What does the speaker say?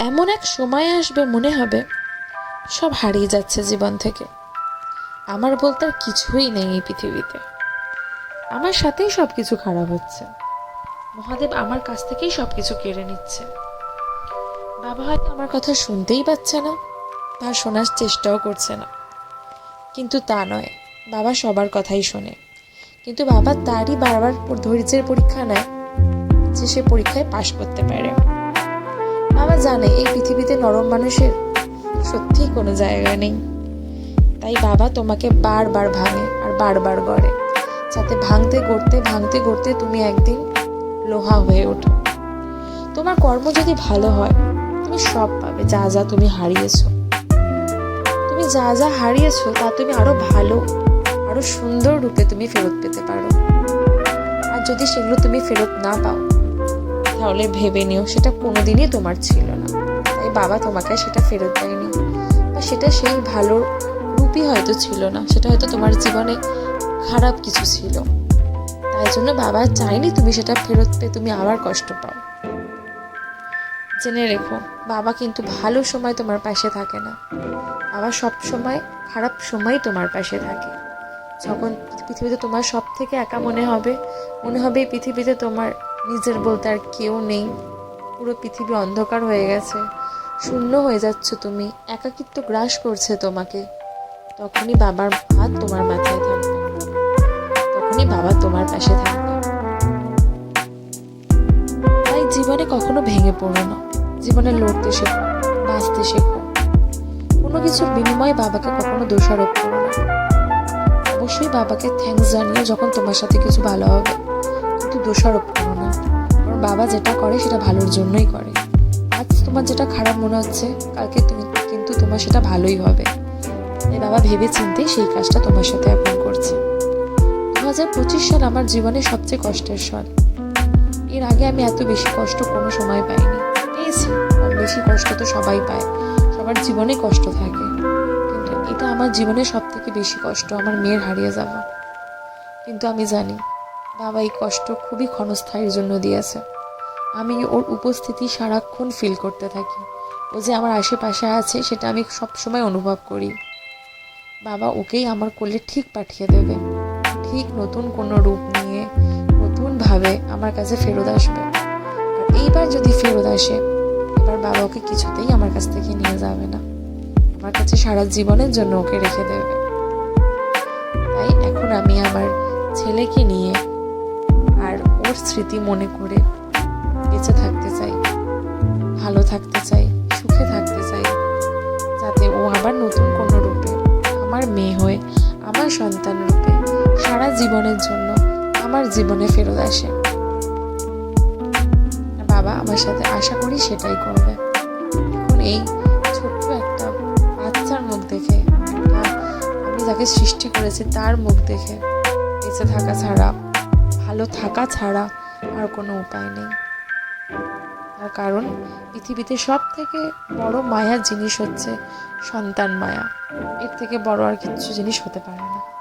এমন এক সময় আসবে, মনে হবে সব হারিয়ে যাচ্ছে জীবন থেকে। আমার বলতে আর কিছুই নেই এই পৃথিবীতে। আমার সাথেই সব কিছু খারাপ হচ্ছে। মহাদেব আমার কাছ থেকেই সব কিছু কেড়ে নিচ্ছে। বাবা হয়তো আমার কথা শুনতেই পাচ্ছে না, বা শোনার চেষ্টাও করছে না। কিন্তু তা নয়, বাবা সবার কথাই শোনে। কিন্তু বাবা তারই বারবার ধৈর্যের পরীক্ষা নেয় যে সে পরীক্ষায় পাশ করতে পারে। জানে এই পৃথিবীতে নরম মানুষের সত্যিই কোনো জায়গা নেই। তাই বাবা তোমাকে বারবার ভাঙে আর বারবার গড়ে, যাতে ভাঙতে গড়তে ভাঙতে গড়তে তুমি একদিন লোহা হয়ে ওঠো। তোমার কর্ম যদি ভালো হয়, তুমি সব পাবে, যা যা তুমি হারিয়েছো। তুমি যা যা হারিয়েছো, তা তুমি আরও ভালো, আরও সুন্দর রূপে তুমি ফেরত পেতে পারো। আর যদি সেগুলো তুমি ফেরত না পাও তাহলে ভেবে নিও, সেটা কোনোদিনই তোমার ছিল না। তাই বাবা তোমাকে সেটা ফেরত দেয়নি। বা সেটা সেই ভালো রূপই হয়তো ছিল না, সেটা হয়তো তোমার জীবনে খারাপ কিছু ছিল। তাই জন্য বাবা চায়নি তুমি সেটা ফেরত পেয়ে তুমি আবার কষ্ট পাও। জেনে রেখো, বাবা কিন্তু ভালো সময় তোমার পাশে থাকে না। বাবা সব সময় খারাপ সময় তোমার পাশে থাকে। যখন পৃথিবীতে তোমার সব থেকে একা মনে হবে মনে হবে এই পৃথিবীতে তোমার নিজের বলতে আর কেউ নেই। পুরো পৃথিবী অন্ধকার হয়ে গেছে। শূন্য হয়ে যাচ্ছ তুমি। একাকিত্ব গ্রাস করছে তোমাকে। তখনই বাবার হাত তোমার মাথায় থাকবে। তখনই বাবা তোমার পাশে থাকবে। তাই জীবনে কখনো ভেঙে পড়ো না। জীবনে লড়তে শেখো, বাঁচতে শেখো। কোনো কিছুর বিনিময়ে বাবাকে কখনো দোষারোপ করো না। অবশ্যই বাবাকে থ্যাঙ্কস জানিয়ে যখন তোমার সাথে কিছু ভালো হবে, কিন্তু দোষারোপ করো না। বাবা যেটা করে সেটা ভালোর জন্যই করে। আজ তোমার যেটা খারাপ মনে হচ্ছে, কালকে তুমি কিন্তু তোমার সেটা ভালোই হবে। বাবা ভেবে চিন্তে সেই কাজটা তোমার সাথে এখন করছে। দু হাজার পঁচিশ সাল আমার জীবনে সবচেয়ে কষ্টের সাল। এর আগে আমি এত বেশি কষ্ট কোনো সময় পাইনি। পেয়েছি বেশি কষ্ট তো সবাই পায়। সবার জীবনে কষ্ট থাকে। কিন্তু এটা আমার জীবনে সব থেকে বেশি কষ্ট, আমার মেয়ের হারিয়ে যাওয়া। কিন্তু আমি জানি বাবা এই কষ্ট খুবই ক্ষণস্থায়ীর জন্য দিয়েছে। আমি ওর উপস্থিতি সারাক্ষণ ফিল করতে থাকি। ও যে আমার আশেপাশে আছে, সেটা আমি সব সময় অনুভব করি। বাবা ওকেই আমার কোলে ঠিক পাঠিয়ে দেবে। ঠিক নতুন কোনো রূপ নিয়ে, নতুনভাবে আমার কাছে ফেরত আসবে। আর এইবার যদি ফেরত আসে, এবার বাবা ওকে কিছুতেই আমার কাছ থেকে নিয়ে যাবে না। আমার কাছে সারা জীবনের জন্য ওকে রেখে দেবে। তাই এখন আমি আমার ছেলেকে নিয়ে ওর স্মৃতি মনে করে বেঁচে থাকতে চাই, ভালো থাকতে চাই, সুখে থাকতে চাই, যাতে ও আবার নতুন কোনো রূপে আমার মেয়ে হয়ে, আমার সন্তান রূপে সারা জীবনের জন্য আমার জীবনে ফেরত আসে। বাবা আমার সাথে আশা করি সেটাই করবে। এখন এই ছোট্ট একটা বাচ্চার মুখ দেখে আমি যাকে সৃষ্টি করেছি তার মুখ দেখে বেঁচে থাকা ছাড়া ভালো থাকা ছাড়া আর কোনো উপায় নেই। তার কারণ, পৃথিবীতে সব থেকে বড় মায়ার জিনিস হচ্ছে সন্তান মায়া। এর থেকে বড় আর কিছু জিনিস হতে পারে না।